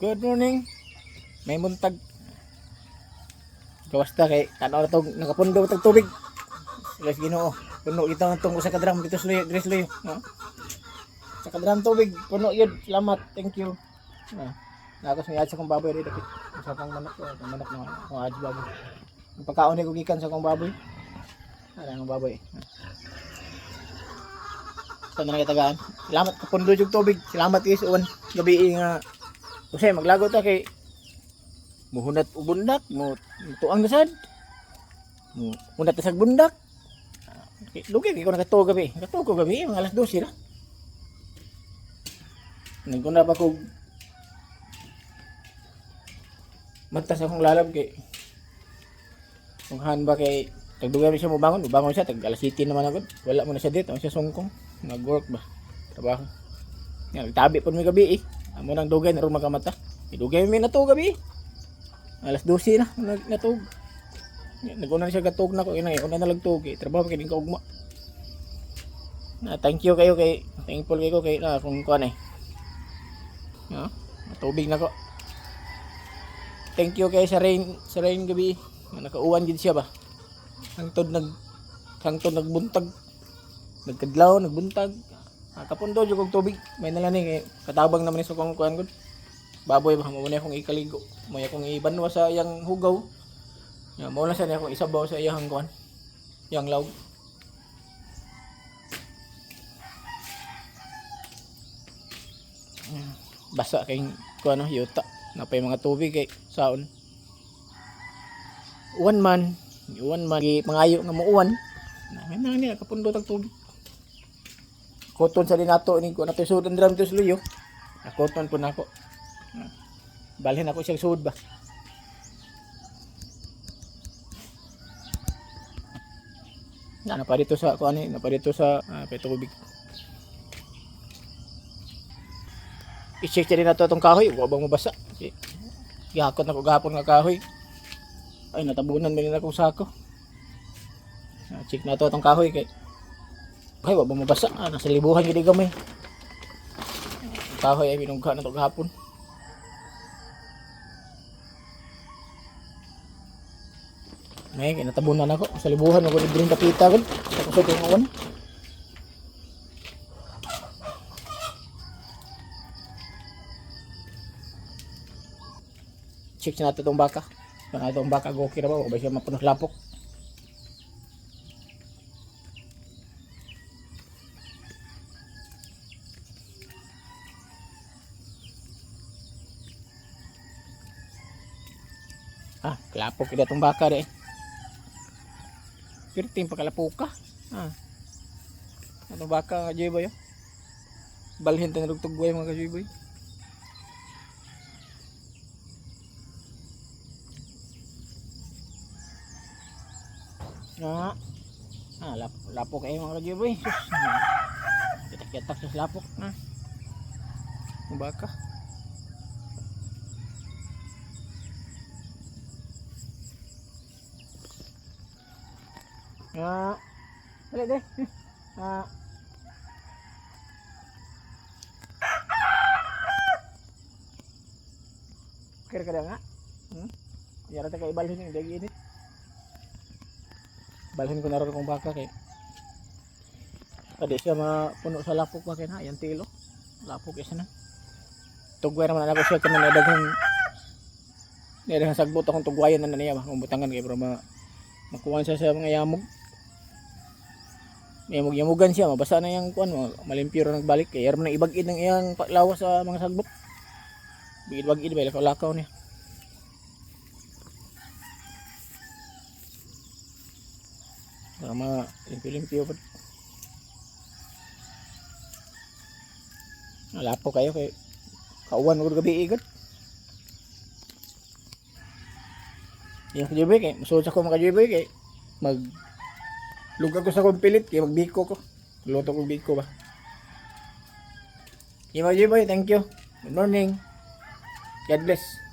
Good morning. May muntag. Gawas ta kay tanaw na nakapundo tag tubig. Guys Ginoo. Puno ito ng tong usa ka drum dito sa Grace Loyo. No? Sa ka drum tubig, puno yun. Salamat. Thank you. Ah. Nakos may sa kong baboy dito. Sa kong manok, kong manok na kong adjo baboy. Ang pagkaon ko gikan sa kong baboy. Ala ang baboy. Ah. Ito na nagatagaan. Salamat kapundo yung tubig. Salamat guys. Uwan. Gabi nga. Kasi maglago ta kay muhunat ubundak mo tuang nasad. Mo hunat sa bundak. Okay, lugi ko nakatuo gabi. Nakatuo ko gabi mga alas 12 ra. Nagkuna pa ko Mata sa akong lalab kay kung han ba kay tagdugan siya mo bangon, bangon siya tag alas 7 naman agad. Wala mo na siya dito, siya sungkong. Nag-work ba? Trabaho. Nga, nagtabi po may gabi eh. Amo nang dugay na rin makamata. Idugay may natug gabi. Alas 12 na, nag natug. Naguna na siya gatug na ko, ina, una na lang eh. Trabaho kay ka ugma. Na thank you kayo kay thankful kayo kay na kung kuan eh. No? Tubig na ko. Thank you kay sa rain, sa rain gabi. Nakauwan gid siya ba. Hangtod nag hangtod nagbuntag. Nagkadlaw, nagbuntag. Ah, kapundo jud kog tubig. May nalani kay katabang naman ni sa kong kuan gud. Baboy ba mo akong ikaligo. May akong ibanwa sa iyang hugaw. Ya, mo na sa akong isabaw sa iyang kuan. Yang law. Basa kay kuan no, yuta. Napay mga tubig kay saon. Uwan man, uwan man, mangayo nga mo uwan. Na, may nang niya kapundo tag tubig. Koton sa dinato ini ko nato sud ang drum to sluyo. Nakoton po nako. Balhin ako siyang sud ba. Na na pa dito sa kuan ni, na pa dito sa uh, tubig. I-check din nato tong kahoy, wa bang mabasa. Okay. Gihakot na ko gahapon nga kahoy. Ay natabunan man na akong sako. Ah, check na to tong kahoy kay ay, wa ba mabasa? Ah, nasa libuhan gid gamay. Kahoy ay binungga na to gahapon. May kinatabunan ako sa libuhan ako libreng kapita gud. Sa kusog ng uwan. Check na natin itong baka. Kung itong baka goki na ba, o ba siya mapunos lapok. Ah, kalapok kita itong baka de. Pero ting pagkalapuka. Ah. Itong baka nga joy boy. oh. Balhin tayo nagtug buhay mga kajoy boy. Ah. Ah, lap lapok kayo mga kajoy boy. Kitak-kitak sa lapok na. Ang baka. Ah. Dali, dali. Ah. Kira kada nga. Hmm? Yara ta kay balhin yung dagi init. Balhin ko na rin kong baka kay. Adi siya mapuno sa lapok ba kay na, yan tilo. Lapok isa na. Tugway naman ako siya kanang nadaghang nadaghang sagbot akong tugwayan na niya ba, umbutangan kay para ma makuha siya sa mga yamog. Yamog yamugan siya, mabasa na yung kuan, ra nagbalik kay na ibagid ng iyang lawas sa mga sagbot. Bigid bagid ba lakaw lakaw niya. Para ma limpyo-limpyo pa. Alapo kayo kay kauwan ko gabi igad. Yung kajiboy kay, masuot ako mga kajiboy kay mag lugag ko sa kong pilit kay magbiko ko. Luto ko biko ba. Mga kajiboy, thank you. Good morning. God bless.